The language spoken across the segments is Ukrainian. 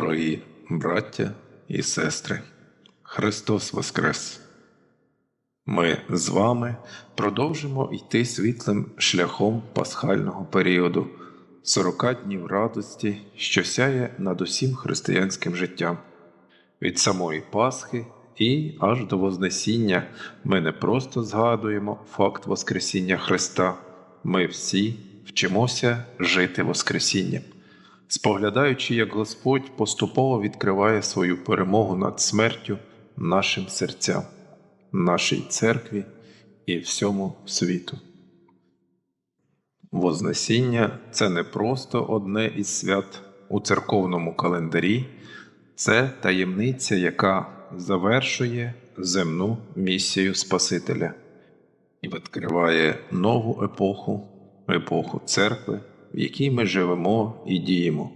Дорогі браття і сестри, Христос Воскрес! Ми з вами продовжимо йти світлим шляхом пасхального періоду 40 днів радості, що сяє над усім християнським життям. Від самої Пасхи і аж до Вознесіння ми не просто згадуємо факт Воскресіння Христа, ми всі вчимося жити Воскресінням споглядаючи, як Господь поступово відкриває свою перемогу над смертю нашим серцям, нашій церкві і всьому світу. Вознесіння це не просто одне із свят у церковному календарі, це таємниця, яка завершує земну місію Спасителя і відкриває нову епоху, епоху церкви в якій ми живемо і діємо,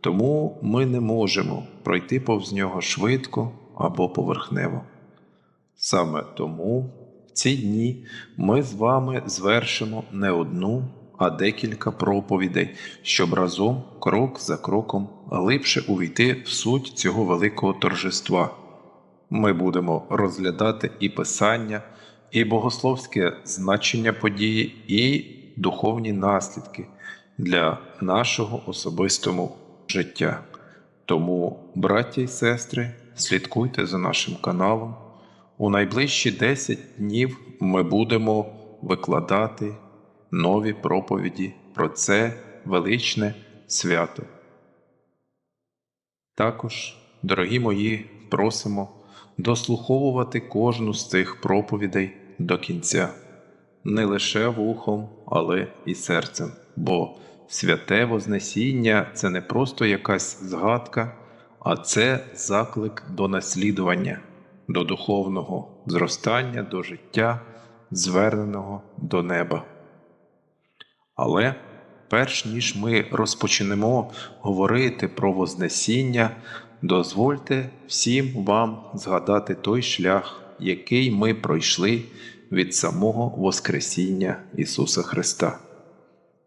тому ми не можемо пройти повз нього швидко або поверхнево. Саме тому в ці дні ми з вами звершимо не одну, а декілька проповідей, щоб разом, крок за кроком, глибше увійти в суть цього великого торжества. Ми будемо розглядати і писання, і богословське значення події, і духовні наслідки для нашого особистого життя. Тому, браття і сестри, слідкуйте за нашим каналом. У найближчі 10 днів ми будемо викладати нові проповіді про це величне свято. Також, дорогі мої, просимо дослуховувати кожну з цих проповідей до кінця, не лише вухом, але і серцем. бо Святе Вознесіння це не просто якась згадка, а це заклик до наслідування, до духовного зростання, до життя, зверненого до неба. Але перш ніж ми розпочнемо говорити про Вознесіння, дозвольте всім вам згадати той шлях, який ми пройшли від самого Воскресіння Ісуса Христа.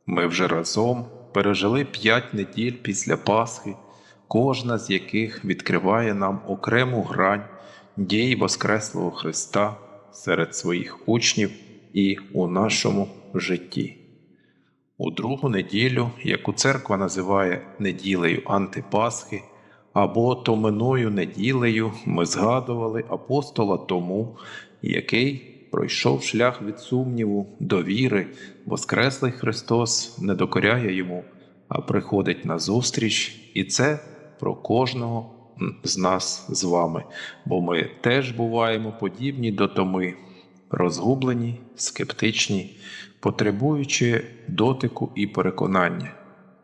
Ми вже разом пережили п'ять неділь після Пасхи, кожна з яких відкриває нам окрему грань дій Воскреслого Христа серед своїх учнів і у нашому житті. У другу неділю, яку церква називає неділею Антипасхи, або Томиною неділею, ми згадували апостола Тому, який пройшов шлях від сумніву до віри, Воскреслий Христос не докоряє йому, а приходить на зустріч, і це про кожного з нас з вами, бо ми теж буваємо подібні до Томи, розгублені, скептичні, потребуючи дотику і переконання.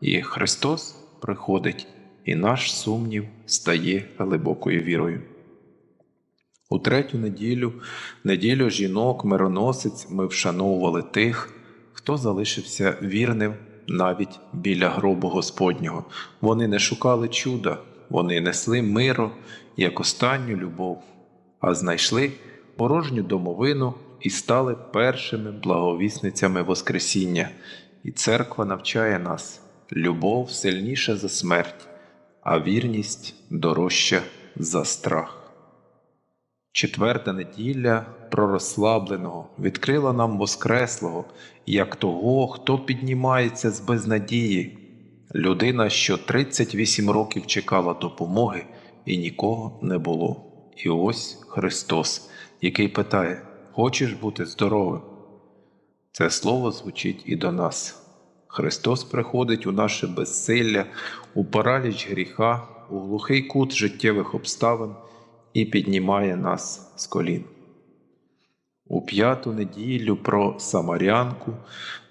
І Христос приходить, і наш сумнів стає глибокою вірою. У третю неділю, неділю жінок, мироносець, ми вшановували тих, хто залишився вірним навіть біля гробу Господнього. Вони не шукали чуда, вони несли миру як останню любов, а знайшли порожню домовину і стали першими благовісницями Воскресіння. І церква навчає нас любов сильніша за смерть, а вірність дорожча за страх. Четверта неділя пророслабленого відкрила нам Воскреслого як того, хто піднімається з безнадії, людина, що 38 років чекала допомоги і нікого не було. І ось Христос, який питає: Хочеш бути здоровим? Це слово звучить і до нас. Христос приходить у наше безсилля, у параліч гріха, у глухий кут життєвих обставин і піднімає нас з колін. У п'яту неділю про Самарянку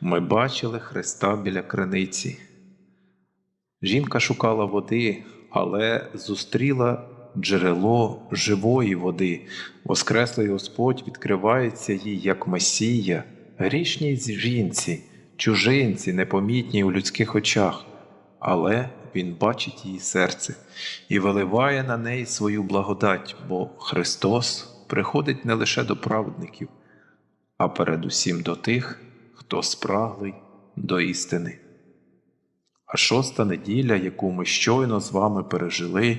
ми бачили Христа біля криниці. Жінка шукала води, але зустріла джерело живої води. Воскреслий Господь відкривається їй як Месія, грішній жінці, чужинці, непомітній у людських очах, але він бачить її серце і виливає на неї свою благодать, бо Христос приходить не лише до праведників, а передусім до тих, хто спраглий до істини. А шоста неділя, яку ми щойно з вами пережили,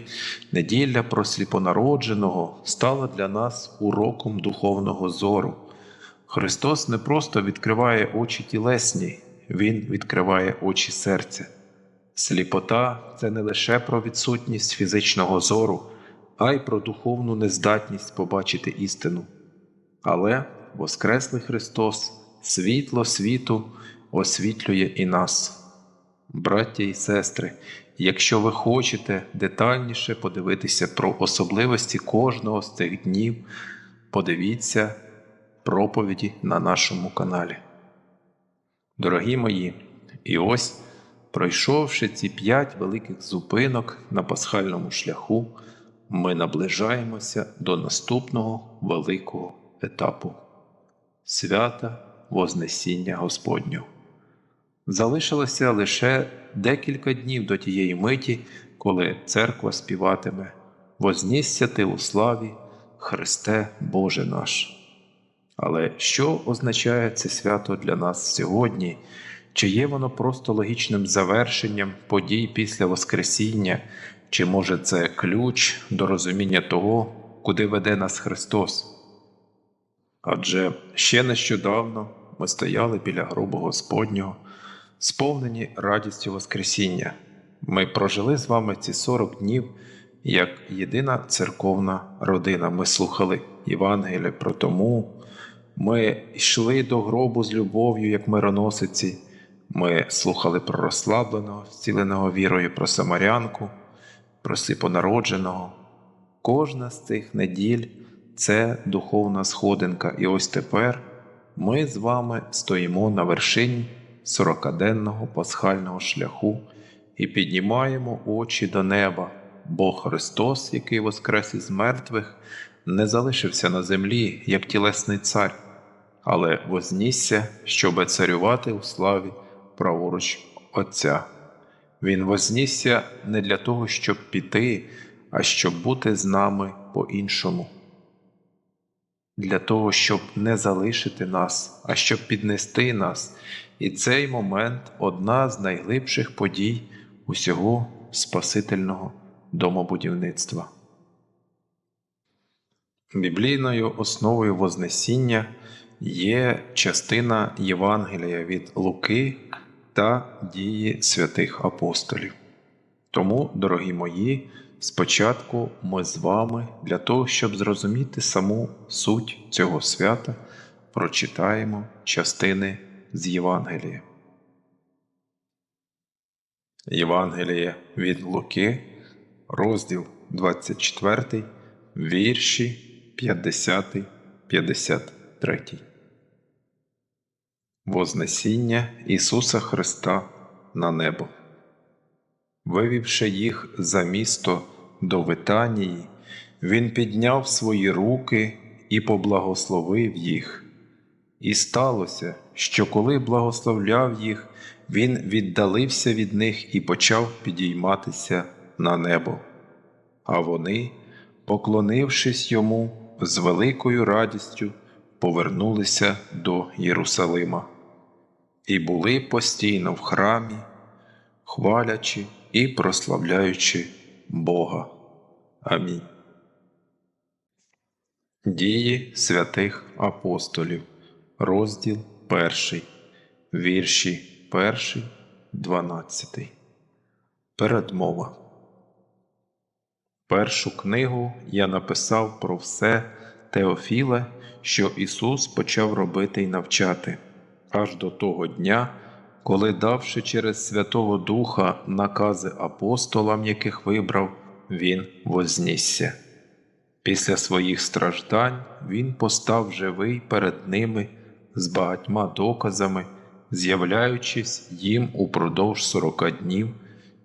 неділя про сліпонародженого, стала для нас уроком духовного зору. Христос не просто відкриває очі тілесні, Він відкриває очі серця. Сліпота це не лише про відсутність фізичного зору, а й про духовну нездатність побачити істину. Але Воскреслий Христос, світло світу, освітлює і нас. Браття і сестри, якщо ви хочете детальніше подивитися про особливості кожного з цих днів, подивіться проповіді на нашому каналі. Дорогі мої, і ось, пройшовши ці п'ять великих зупинок на пасхальному шляху, ми наближаємося до наступного великого етапу свята Вознесіння Господнього. Залишилося лише декілька днів до тієї миті, коли церква співатиме Вознісся ти у славі, Христе Боже наш. Але що означає це свято для нас сьогодні? Чи є воно просто логічним завершенням подій після Воскресіння, чи може це ключ до розуміння того, куди веде нас Христос? Адже ще нещодавно ми стояли біля гробу Господнього, сповнені радістю Воскресіння. Ми прожили з вами ці 40 днів як єдина церковна родина. Ми слухали Євангелія про тому, ми йшли до гробу з любов'ю, як мироносиці. Ми слухали про розслабленого, зціленого вірою, про самарянку, про сліпонародженого. Кожна з цих неділь це духовна сходинка, і ось тепер ми з вами стоїмо на вершині сорокаденного пасхального шляху і піднімаємо очі до неба, бо Христос, який воскрес із мертвих, не залишився на землі, як тілесний цар, але вознісся, щоби царювати у славі праворуч Отця. Він вознісся не для того, щоб піти, а щоб бути з нами по-іншому. Для того, щоб не залишити нас, а щоб піднести нас. І цей момент одна з найглибших подій усього Спасительного домобудівництва. Біблійною основою Вознесіння є частина Євангелія від Луки та дії святих апостолів. Тому, дорогі мої, спочатку ми з вами для того, щоб зрозуміти саму суть цього свята, прочитаємо частини з Євангелія. Євангеліє від Луки, розділ 24, вірші 50, 53. Вознесіння Ісуса Христа на небо. Вивівши їх за місто до Витанії, Він підняв свої руки і поблагословив їх. І сталося, що коли благословляв їх, він віддалився від них і почав підійматися на небо. А вони, поклонившись йому, з великою радістю повернулися до Єрусалима і були постійно в храмі, хвалячи і прославляючи Бога. Амінь. Дії святих апостолів, розділ перший, вірші перший, дванадцятий. Передмова. Першу книгу я написав про все Теофіле, що Ісус почав робити й навчати, аж до того дня, коли, давши через Святого Духа накази апостолам, яких вибрав, Він вознісся. Після своїх страждань Він постав живий перед ними з багатьма доказами, з'являючись їм упродовж сорока днів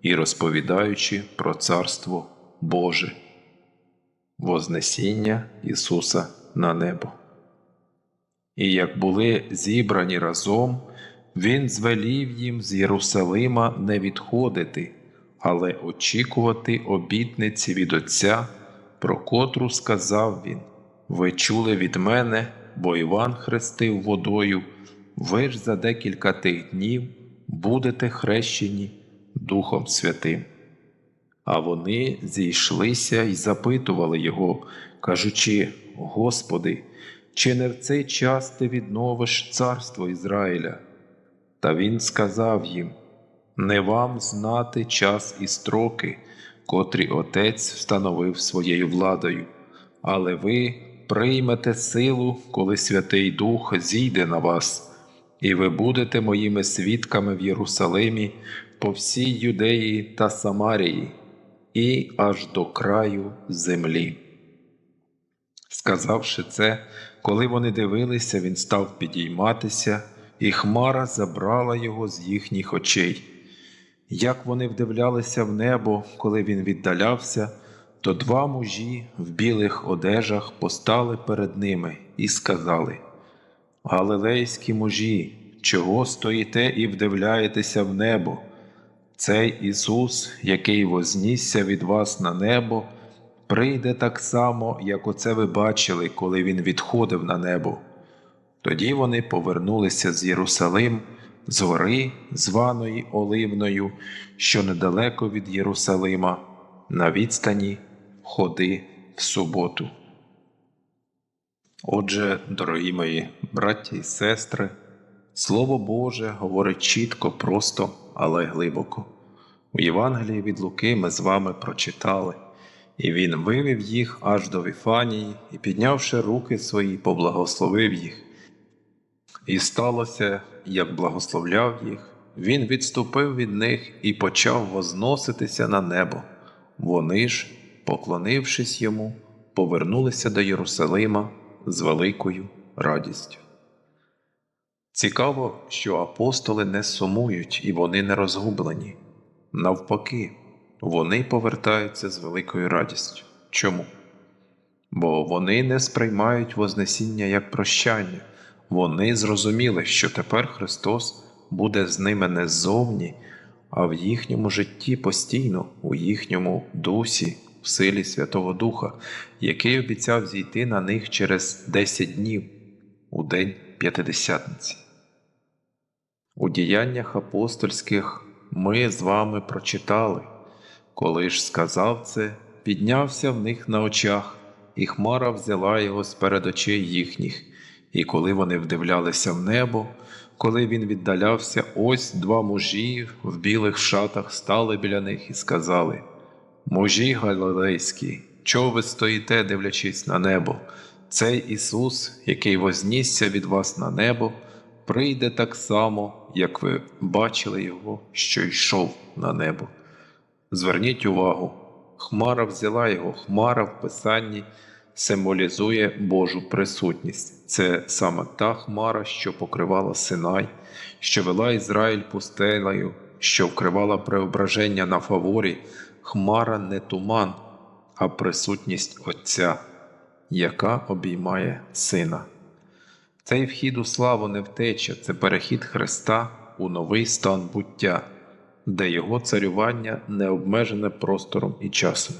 і розповідаючи про Царство Боже. Вознесіння Ісуса на небо. І як були зібрані разом, Він звелів їм з Єрусалима не відходити, але очікувати обітниці від Отця, про котру сказав він: Ви чули від мене, бо Іван хрестив водою, ви ж за декілька тих днів будете хрещені Духом Святим. А вони зійшлися і запитували його, кажучи: Господи, чи не в цей час ти відновиш царство Ізраїля? Та він сказав їм: Не вам знати час і строки, котрі Отець встановив своєю владою, але ви приймете силу, коли Святий Дух зійде на вас, і ви будете моїми свідками в Єрусалимі, по всій Юдеї та Самарії, і аж до краю землі. Сказавши це, коли вони дивилися, він став підійматися, і хмара забрала його з їхніх очей. Як вони вдивлялися в небо, коли він віддалявся, то два мужі в білих одежах постали перед ними і сказали: Галилейські мужі, чого стоїте і вдивляєтеся в небо? Цей Ісус, який вознісся від вас на небо, прийде так само, як оце ви бачили, коли Він відходив на небо. Тоді вони повернулися з Єрусалим, з гори, званої Оливною, що недалеко від Єрусалима, на відстані ходи в суботу. Отже, дорогі мої браті і сестри, Слово Боже говорить чітко, просто, але глибоко. У Євангелії від Луки ми з вами прочитали, і він вивів їх аж до Віфанії і, піднявши руки свої, поблагословив їх. І сталося, як благословляв їх, він відступив від них і почав возноситися на небо. Вони ж, поклонившись йому, повернулися до Єрусалима з великою радістю. Цікаво, що апостоли не сумують і вони не розгублені. Навпаки, вони повертаються з великою радістю. Чому? Бо вони не сприймають Вознесіння як прощання, вони зрозуміли, що тепер Христос буде з ними не ззовні, а в їхньому житті постійно, у їхньому дусі, в силі Святого Духа, який обіцяв зійти на них через 10 днів у день П'ятидесятниці. У діяннях апостольських ми з вами прочитали, коли ж сказав це, піднявся в них на очах, і хмара взяла його з перед очей їхніх, і коли вони вдивлялися в небо, коли він віддалявся, ось два мужі в білих шатах стали біля них і сказали: Мужі галилейські, чого ви стоїте, дивлячись на небо? Цей Ісус, який вознісся від вас на небо, прийде так само, як ви бачили Його, що йшов на небо. Зверніть увагу, Хмара взяла його, Хмара в Писанні символізує Божу присутність. Це саме та Хмара, що покривала Синай, що вела Ізраїль пустелею, що вкривала преображення на фаворі. Хмара не туман, а присутність Отця, яка обіймає Сина. Цей вхід у славу не втеча, це перехід Христа у новий стан буття, де Його царювання не обмежене простором і часом.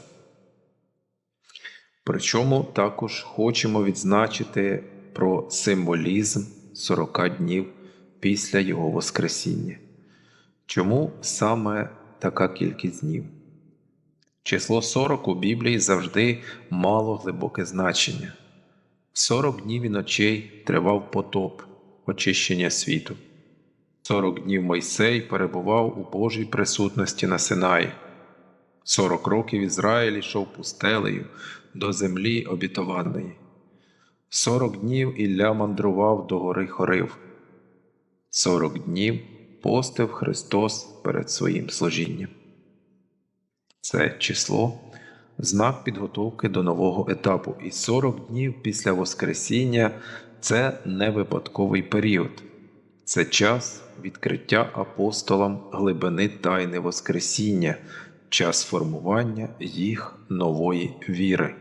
Причому також хочемо відзначити про символізм 40 днів після Його Воскресіння. Чому саме така кількість днів? Число 40 у Біблії завжди мало глибоке значення. 40 днів і ночей тривав потоп, очищення світу. 40 днів Мойсей перебував у Божій присутності на Синаї. 40 років Ізраїль йшов пустелею до землі обітованої. 40 днів Ілля мандрував до гори Хорив. 40 днів постив Христос перед своїм служінням. Це число знак підготовки до нового етапу, і 40 днів після Воскресіння це не випадковий період, це час відкриття апостолам глибини тайни Воскресіння, час формування їх нової віри,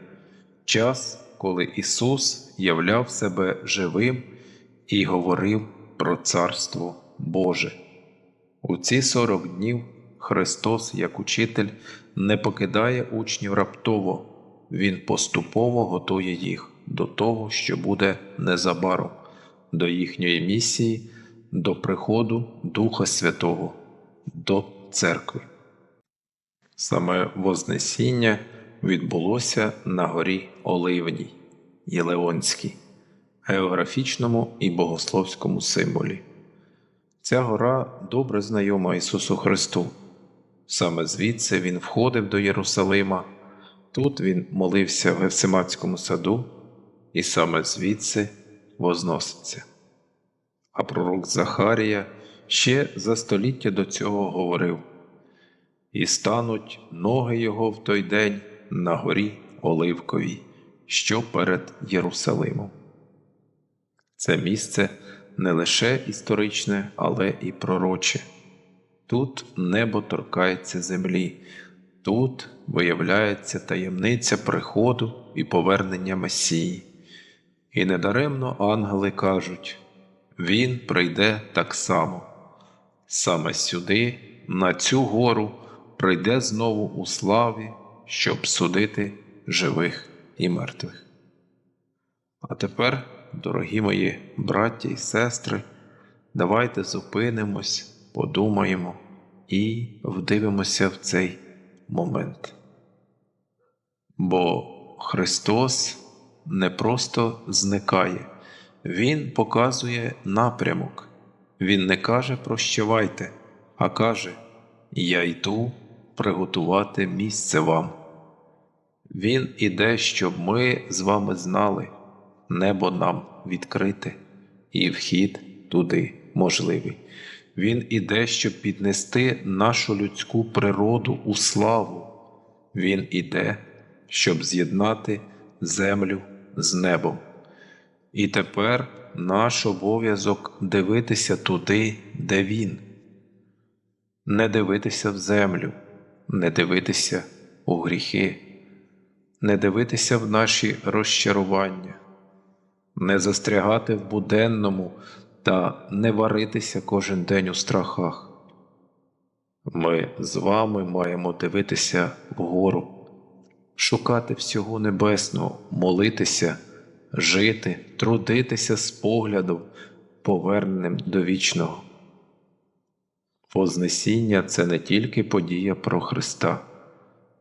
час, коли Ісус являв себе живим і говорив про Царство Боже. У ці 40 днів Христос, як учитель, не покидає учнів раптово, Він поступово готує їх до того, що буде незабаром, до їхньої місії, до приходу Духа Святого, до церкви. Саме Вознесіння відбулося на горі Оливній, Єлеонській, географічному і богословському символі. Ця гора добре знайома Ісусу Христу. Саме звідси Він входив до Єрусалима, тут Він молився в Гевсиматському саду, і саме звідси возноситься. А пророк Захарія ще за століття до цього говорив і стануть ноги його в той день на горі Оливковій, що перед Єрусалимом. Це місце не лише історичне, але і пророче. Тут небо торкається землі, тут виявляється таємниця приходу і повернення Месії. І недаремно ангели кажуть Він прийде так само. Саме сюди, на цю гору, прийде знову у славі, щоб судити живих і мертвих. А тепер, дорогі мої браття і сестри, давайте зупинимось, подумаємо і вдивимося в цей момент. Бо Христос не просто зникає, Він показує напрямок. Він не каже прощавайте, а каже Я йду приготувати місце вам. Він іде, щоб ми з вами знали, небо нам відкрите, і вхід туди можливий. Він іде, щоб піднести нашу людську природу у славу. Він іде, щоб з'єднати землю з небом. І тепер наш обов'язок дивитися туди, де Він, не дивитися в землю, не дивитися у гріхи, не дивитися в наші розчарування, не застрягати в буденному та не варитися кожен день у страхах. Ми з вами маємо дивитися вгору, шукати всього небесного, молитися, жити, трудитися з поглядом, поверненим до вічного. Вознесіння це не тільки подія про Христа,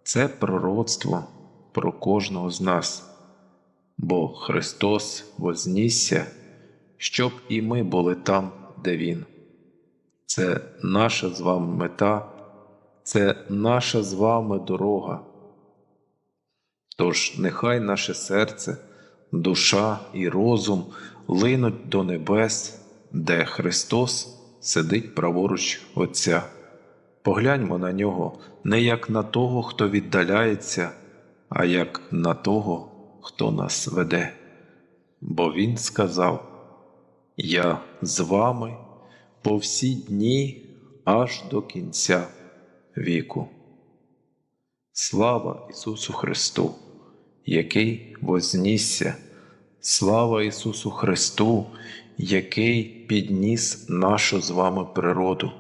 це пророцтво про кожного з нас, бо Христос вознісся, щоб і ми були там, де Він. Це наша з вами мета, це наша з вами дорога. Тож нехай наше серце, душа і розум линуть до небес, де Христос сидить праворуч Отця. Погляньмо на нього не як на того, хто віддаляється, а як на того, хто нас веде. Бо Він сказав: Я з вами по всі дні аж до кінця віку. Слава Ісусу Христу, який вознісся, слава Ісусу Христу, який підніс нашу з вами природу,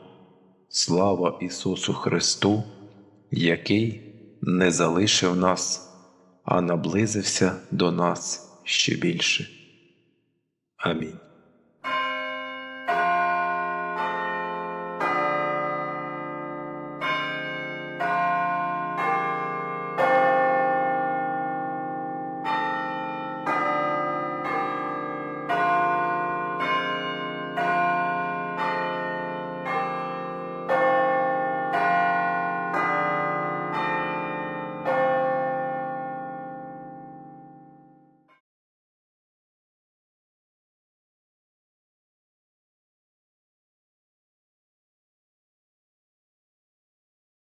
слава Ісусу Христу, який не залишив нас, а наблизився до нас ще більше. Амінь.